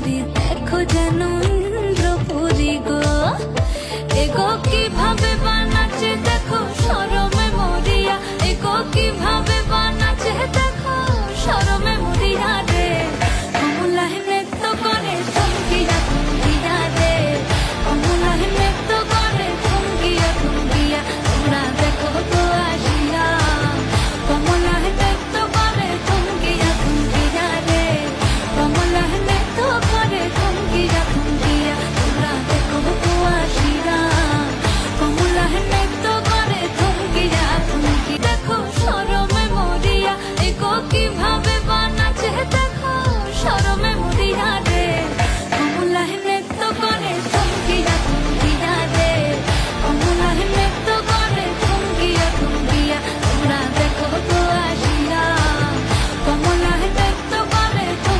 সুন্দরী দেখো যেন vida.